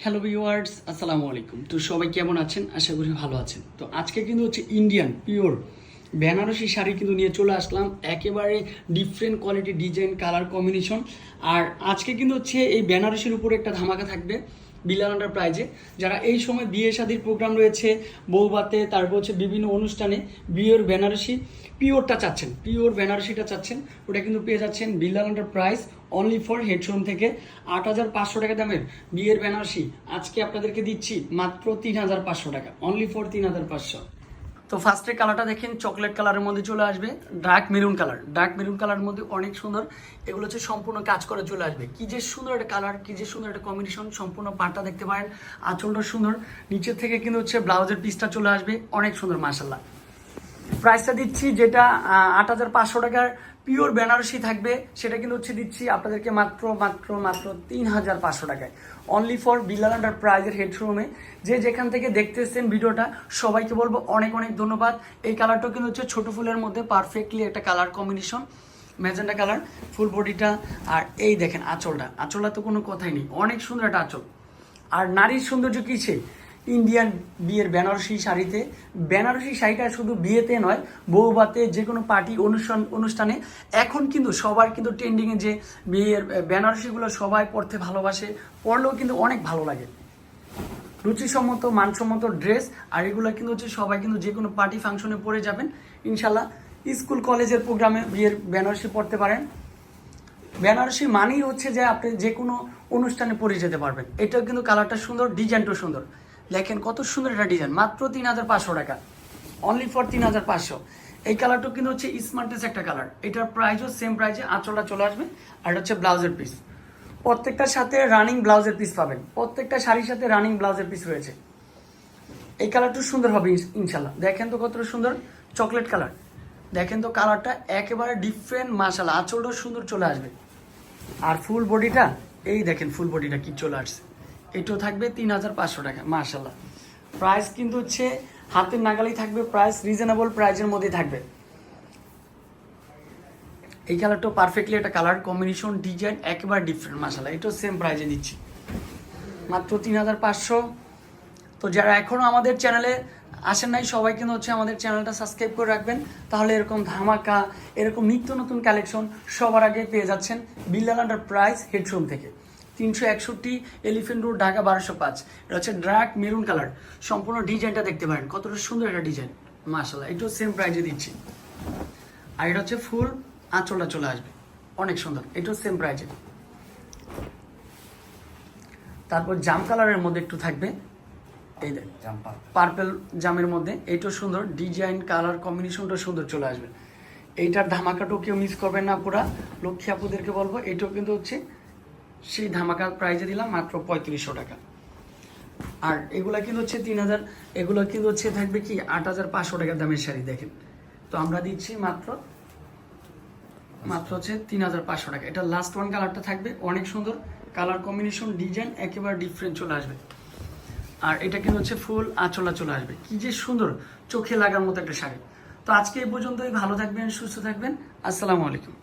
Hello viewers আসসালামু আলাইকুম তো সবাই কেমন আছেন? আশা করি ভালো আছেন। তো আজকে কিন্তু হচ্ছে ইন্ডিয়ান পিওর বেনারসি শাড়ি কিন্তু নিয়ে চলে আসলাম। একেবারে different quality design colour combination আর আজকে কিন্তু হচ্ছে এই বেনারসির উপরে একটা ধামাকা থাকবে বিলাল আন্ডার প্রাইজে যারা এই সময় বিয়ে শাদির প্রোগ্রাম রয়েছে বৌবাতে তারপর হচ্ছে বিভিন্ন অনুষ্ঠানে বিয়ের বেনারসি, পিওরটা চাচ্ছেন, পিওর বেনারসিটা চাচ্ছেন, ওটা কিন্তু পেয়ে যাচ্ছেন Bilal under price only for head showroom থেকে। আট হাজার পাঁচশো টাকা দামের বিয়ের বেনারসি আজকে আপনাদেরকে দিচ্ছি মাত্র তিন হাজার পাঁচশো টাকা অনলি ফর তিন হাজার পাঁচশো। তো ফার্স্টে কালারটা দেখেন চকলেট কালারের মধ্যে চলে আসবে dark maroon colour dark maroon কালারের মধ্যে অনেক সুন্দর, এগুলো হচ্ছে সম্পূর্ণ কাজ করে চলে আসবে। কি যে সুন্দর একটা কালার কি যে সুন্দর একটা কম্বিনেশন সম্পূর্ণ পাটটা দেখতে পারেন, আঁচলটা সুন্দর। নিচের থেকে কিন্তু হচ্ছে ব্লাউজের পিসটা চলে আসবে, অনেক সুন্দর মাসাল্লাহ প্রাইসটা দিচ্ছি যেটা আট হাজার পাঁচশো টাকার পিওর বেনারসি থাকবে, সেটা কিন্তু হচ্ছে দিচ্ছি আপনাদেরকে মাত্র মাত্র মাত্র তিন হাজার পাঁচশো টাকায়। অনলি ফর বিলাল আন্ডার প্রাইজের হেডশোরুমে যে যেখান থেকে দেখতে দেখতেছেন ভিডিওটা, সবাইকে বলব অনেক অনেক ধন্যবাদ। এই কালারটাও কিন্তু হচ্ছে ছোটো ফুলের মধ্যে পারফেক্টলি একটা কালার কম্বিনেশন ম্যাজেন্ডা কালার ফুল বডিটা। আর এই দেখেন আঁচলটা। আঁচলটা তো কোনো কথাই নেই। অনেক সুন্দর একটা আঁচল। আর নারীর সৌন্দর্য কিছে ইন্ডিয়ান বিয়ের বেনারসি শাড়িতে। বেনারসি শাড়িটা শুধু বিয়েতে নয়, বউবাতে যে কোনো পার্টি অনুষ্ঠান, অনুষ্ঠানে এখন কিন্তু সবার কিন্তু ট্রেন্ডিংয়ে যে বিয়ের বেনারসিগুলো সবাই পড়তে ভালোবাসে, পড়লেও কিন্তু অনেক ভালো লাগে। রুচিসম্মত, মানসম্মত ড্রেস আর এগুলো কিন্তু হচ্ছে সবাই কিন্তু যে কোনো পার্টি ফাংশনে পরে যাবেন। ইনশাল্লাহ স্কুল, কলেজের প্রোগ্রামে বিয়ের বেনারসি পড়তে পারেন। বেনারসি মানেই হচ্ছে যে আপনি যে কোনো অনুষ্ঠানে পরে যেতে পারবেন। এটাও কিন্তু কালারটা সুন্দর ডিজাইনটাও সুন্দর। দেখেন কত সুন্দর একটা ডিজাইন মাত্র তিন হাজার পাঁচশো টাকা। অনলি ফর তিন হাজার পাঁচশো। এই কালারটা কিন্তু হচ্ছে স্মার্টেস্ট একটা কালার এটার প্রাইসও সেম প্রাইসে আঁচলটা চলে আসবে, আর হচ্ছে ব্লাউজের পিস প্রত্যেকটার সাথে রানিং ব্লাউজের পিস পাবেন। প্রত্যেকটা শাড়ির সাথে রানিং ব্লাউজের পিস রয়েছে। এই কালারটা সুন্দর হবে ইনশাল্লাহ। দেখেন তো কতটা সুন্দর চকলেট কালার দেখেন তো কালারটা একেবারে ডিফারেন্ট মাসালা আঁচলটাও সুন্দর চলে আসবে। আর ফুল বডিটা এই দেখেন ফুল বডিটা কি চলে আসছে। এটাও থাকবে তিন হাজার পাঁচশো টাকা মাসাল্লাহ প্রাইস কিন্তু হচ্ছে হাতের নাগালেই থাকবে প্রাইস রিজনেবল প্রাইসের মধ্যেই থাকবে। এই কালারটাও পারফেক্টলি একটা কালার কম্বিনেশন ডিজাইন একেবারে ডিফারেন্ট মাসালা এটাও সেম প্রাইজে দিচ্ছি মাত্র তিন হাজার পাঁচশো। তো যারা এখনও আমাদের চ্যানেলে আসেন নাই, সবাই কিন্তু হচ্ছে আমাদের চ্যানেলটা সাবস্ক্রাইব করে রাখবেন। তাহলে এরকম ধামাকা, এরকম নিত্য নতুন কালেকশন সবার আগে পেয়ে যাচ্ছেন বিল্লাল আন্ডার প্রাইস হেডশোরুম থেকে। তিনশো একষট্টি এলিফেন্ট রোড ঢাকা বারোশো পাঁচ। এটা হচ্ছে ড্রাক মেরুন কালার। সম্পূর্ণ ডিজাইনটা দেখতে পারেন। কতটা সুন্দর একটা ডিজাইন। মাসাল্লাহ এটাও সেম প্রাইজে দিচ্ছি। আর এটা হচ্ছে ফুল আঁচলটা চলে আসবে। অনেক সুন্দর এটাও সেম প্রাইজে তারপর জাম কালারের মধ্যে একটু থাকবে। এই দেখ পার্পেল। জামের মধ্যে এইটাও সুন্দর। ডিজাইন কালার কম্বিনেশনটা সুন্দর চলে আসবে। এইটার ধামাকাটাও কেউ মিস করবেন না পুরা। লক্ষ্মী আপুদেরকে বলব এইটাও কিন্তু হচ্ছে সেই ধামাকার প্রাইজে দিলাম মাত্র পঁয়ত্রিশশো টাকা। আর এগুলা কিন্তু হচ্ছে তিন হাজার, এগুলো কিন্তু হচ্ছে থাকবে কি আট হাজার পাঁচশো টাকার দামের শাড়ি, দেখেন। তো আমরা দিচ্ছি মাত্র মাত্র হচ্ছে তিন হাজার পাঁচশো টাকা। এটা লাস্ট ওয়ান কালারটা থাকবে, অনেক সুন্দর। কালার কম্বিনেশন ডিজাইন একেবারে ডিফারেন্ট চলে আসবে। আর এটা কিন্তু হচ্ছে ফুল আঁচলা চলে আসবে। কি যে সুন্দর চোখে লাগার মতো একটা শাড়ি। তো আজকে এই পর্যন্তই, ভালো থাকবেন, সুস্থ থাকবেন। আসসালামু আলাইকুম।